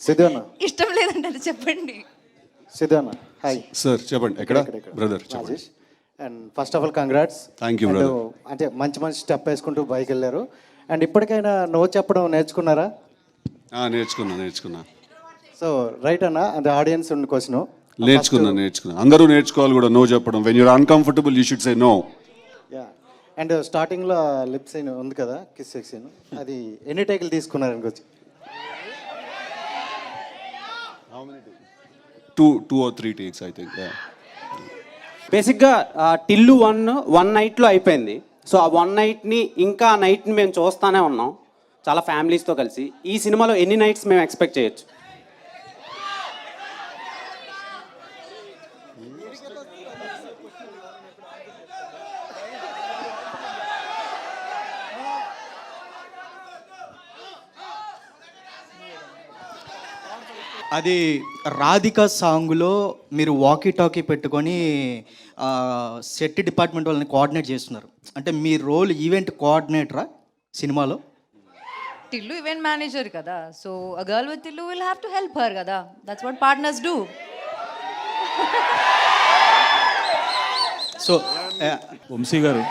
సిద్ధు అన్న ఇష్టం లేదంటారు చెప్పండి. సిద్ధు అన్న హాయ్ సార్ చెప్పండి. ఎక్కడ? బ్రదర్ చెప్పండి. Rajesh and first of all congrats Thank you, brother. అంటే మంచి మంచి స్టెప్ వేసుకుంటూ బైక్ వెళ్ళారు. అండ్ ఇప్పటికైనా నో చెప్పడం నేర్చుకున్నారా? ఆ, నేర్చుకున్నా నేర్చుకున్నా. సో రైట్ అన్న? అది ఆడియన్స్ ఉన్న క్వశ్చన్ నేర్చుకున్నా నేర్చుకున్నా. అందరూ నేర్చుకోవాలి కూడా నో చెప్పడం. When your uncomfortable you should say no yeah and స్టార్టింగ్లో లిప్ సైన్ ఉంది కదా కిస్ సెక్షన్ అది ఎన్ని టైకులు తీసుకున్నారు అనుకోవచ్చు two two or three takes I think బేసిక్గా టిల్లు వన్ వన్ నైట్లో అయిపోయింది. సో ఆ వన్ నైట్ని ఇంకా ఆ నైట్ని మేము చూస్తానే ఉన్నాం. చాలా ఫ్యామిలీస్తో కలిసి. ఈ సినిమాలో ఎన్ని నైట్స్ మేము ఎక్స్పెక్ట్ చేయొచ్చు? అది రాధిక సాంగ్లో మీరు వాకీ టాకీ పెట్టుకొని ఆ, సెట్ డిపార్ట్మెంట్ వాళ్ళని కోఆర్డినేట్ చేస్తున్నారు. అంటే మీ రోల్ ఈవెంట్ కోఆర్డినేటరా సినిమాలో? టిల్లు ఈవెంట్ మేనేజర్ కదా. So a girl with Tillu will have to help her కదా. That's what partners do so Vamshi garu.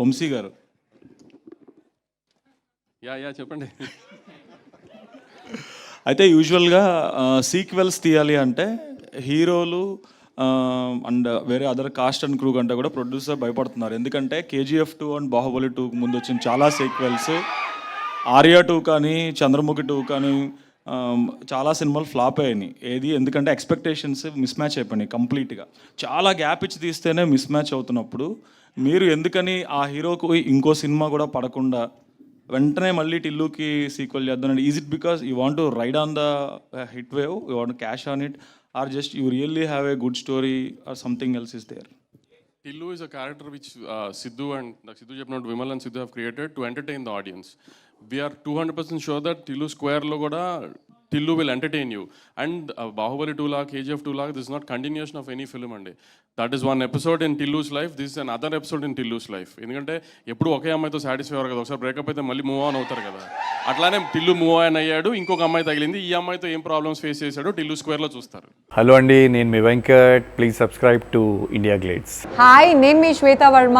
Vamshi garu. Yeah yeah చెప్పండి. అయితే యూజువల్గా సీక్వెల్స్ తీయాలి అంటే హీరోలు అండ్ వేరే అదర్ కాస్ట్ అండ్ క్రూ కంటే కూడా ప్రొడ్యూసర్ భయపడుతున్నారు. ఎందుకంటే KGF two and Baahubali two ముందు వచ్చిన చాలా సీక్వెల్స్ ఆర్యా టూ కానీ చంద్రముఖి టూ కానీ చాలా సినిమాలు ఫ్లాప్ అయ్యాయి ఏది? ఎందుకంటే ఎక్స్పెక్టేషన్స్ మిస్ మ్యాచ్ అయిపోయినాయి కంప్లీట్గా చాలా గ్యాప్ ఇచ్చి తీస్తేనే మిస్ మ్యాచ్ అవుతున్నప్పుడు మీరు ఎందుకని ఆ హీరోకు ఇంకో సినిమా కూడా పడకుండా వెంటనే మళ్ళీ టిల్లుకి సీక్వెల్ చేద్దాం is it because you want to ride on the hit wave you want cash on it or just you really have a good story or something else is there Tillu is a character which uh, Sidhu and like Sidhu Japnot, Vimal and Sidhu have created to entertain the audience. We are 200% sure that Tillu Square lo kuda Tillu will entertain you. And uh, Bahubali 2 lakh, KGF 2 lakh, this is not continuation of any film అండి that is one episode in Tillu's life this is another episode in Tillu's life ఎందుకంటే ఎప్పుడు ఒకే అమ్మాయితో satisfy అవ్వరు కదా. ఒకసారి breakup అయితే మళ్ళీ move on అవుతారు కదా. అట్లానే టిల్లు మూవ్ ఆన్ అయ్యాడు. ఇంకొక అమ్మాయి తగిలింది. ఈ అమ్మాయితో ఏం ప్రాబ్లమ్స్ ఫేస్ చేశాడో టిల్లు స్క్వేర్లో చూస్తారు. హలో అండి నేను మీ Venkat. Please subscribe to India glitz hi నేను మీ Shweta Varma.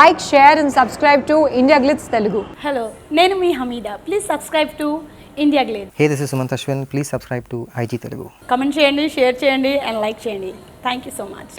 Like share and subscribe to India glitz Telugu hello నేను మీ Hameeda. Please subscribe to India glitz hey this is Sumanth Ashwin please subscribe to IG Telugu comment చేయండి share చేయండి and like చేయండి. Thank you so much